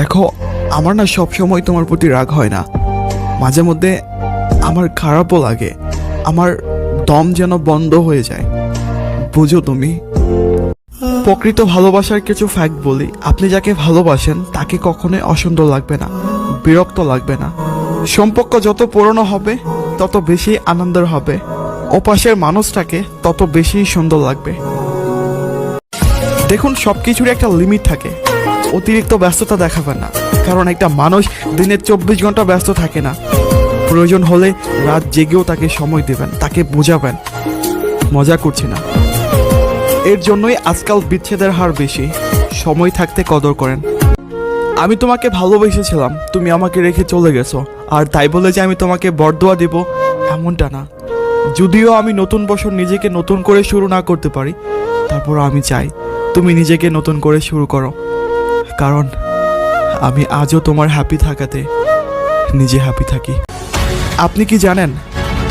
দেখো, আমার না সব সময় তোমার প্রতি রাগ হয় না। মাঝে মধ্যে আমার খারাপও লাগে। আমার দম যেন বন্ধ হয়ে যায়। বুঝো তুমি? প্রকৃত ভালোবাসার কিছু ফ্যাক্ট বলি। আপনি যাকে ভালোবাসেন, তাকে কখনোই অসুন্দর লাগবে না, বিরক্ত লাগবে না। সম্পর্ক যত পুরনো হবে, তত বেশি আনন্দের হবে। ওপাশের মানুষটাকে তত বেশি সুন্দর লাগবে। দেখুন সব কিছুরই একটা লিমিট থাকে। অতিরিক্ত ব্যস্ততা দেখাবেন না। কারণ একটা মানুষ দিনে চব্বিশ ঘণ্টা ব্যস্ত থাকে না। প্রয়োজন হলে রাত জেগেও তাকে সময় দেবেন, তাকে বোঝাবেন। মজা করছি না। এর জন্যই আজকাল বিচ্ছেদের হার বেশি। সময় থাকতে কদর করেন। আমি তোমাকে ভালোবেসেছিলাম, তুমি আমাকে রেখে চলে গেছো। আর তাই বলে যে আমি তোমাকে বরদোয়া দেব, এমনটা না। যদিও আমি নতুন বছর নিজেকে নতুন করে শুরু না করতে পারি তারপর আমি চাই তুমি নিজেকে নতুন করে শুরু করো। কারণ আমি আজও তোমার হ্যাপি থাকাতে নিজে হ্যাপি থাকি। আপনি কি জানেন,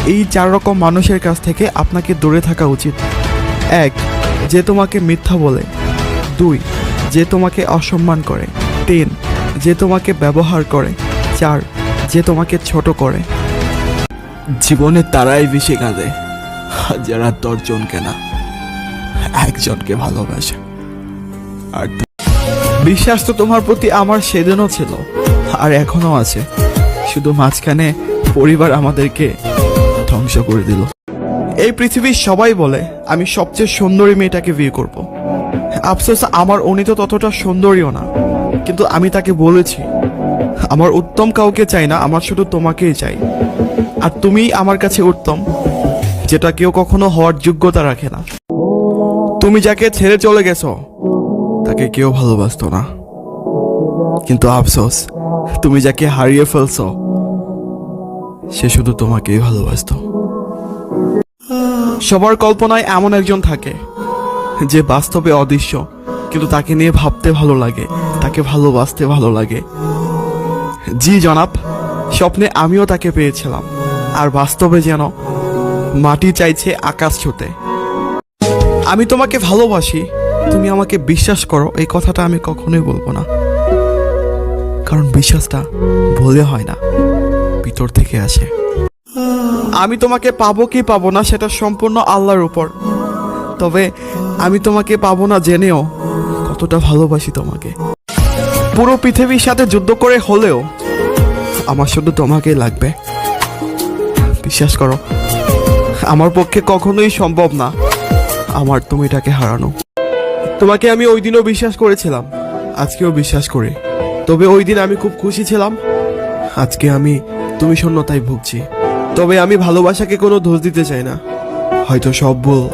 এই চার রকম মানুষের কাছ থেকে আপনাকে দূরে থাকা উচিত। এক, যে তোমাকে মিথ্যা বলে। দুই, যে তোমাকে অসম্মান করে। তিন, যে তোমাকে ব্যবহার করে। চার, যে তোমাকে ছোট করে। জীবনে তারাই বেশি কাঁদে, যারা দশজনকে না, একজনকে ভালোবাসে। আর বিশ্বাস তো তোমার প্রতি আমার সেদিনও ছিল, আর এখনও আছে। শুধু মাঝখানে পরিবার আমাদেরকে ধ্বংস করে দিল। এই পৃথিবীর সবাই বলে, আমি সবচেয়ে সুন্দরী মেয়েটাকে বিয়ে করব। আফসোস, আমার উনি তো ততটা সুন্দরীও না। কিন্তু আমি তাকে বলেছি, আমার উত্তম কাউকে চাই না, আমার শুধু তোমাকেই চাই। আর তুমিই আমার কাছে উত্তম, যেটা কেউ কখনো হওয়ার যোগ্যতা রাখে না। তুমি যাকে ছেড়ে চলে গেছো তাকে কেউ ভালোবাসতো না। কিন্তু আফসোস, তুমি যাকে হারিয়ে ফেলছো, সে শুধু তোমাকেই ভালোবাসতো। সবার কল্পনায় এমন একজন থাকে, যে বাস্তবে অদৃশ্য, কিন্তু তাকে নিয়ে ভাবতে ভালো লাগে, তাকে ভালোবাসতে ভালো লাগে। জি জনাব, স্বপ্নে আমিও তাকে পেয়েছিলাম, আর বাস্তবে যেন মাটি চাইছে আকাশ ছুতে। আমি তোমাকে ভালোবাসি তুমি আমাকে বিশ্বাস করো, এই কথাটা আমি কখনোই বলব না। কারণ বিশ্বাসটা বলে হয় না, ভিতর থেকে আসে। আমি তোমাকে পাবো কি পাবো না, সেটা সম্পূর্ণ আল্লাহর উপর। তবে আমি তোমাকে পাবো না জেনেও কতটা ভালোবাসি তোমাকে। পুরো পৃথিবীর সাথে যুদ্ধ করে হলেও আমার শুধু তোমাকেই লাগবে। বিশ্বাস করো, আমার পক্ষে কখনোই সম্ভব না আমার তুমিটাকে হারানো। তোমাকে আমি ওই দিনও বিশ্বাস করেছিলাম। আজকেও বিশ্বাস করি। তবে ওই দিন আমি খুব খুশি ছিলাম। আজকে আমি তুমি শূন্যতায় ভুগছি। তবে আমি ভালোবাসাকে কোনো দোষ দিতে চাই না। হয়তো সব ভুল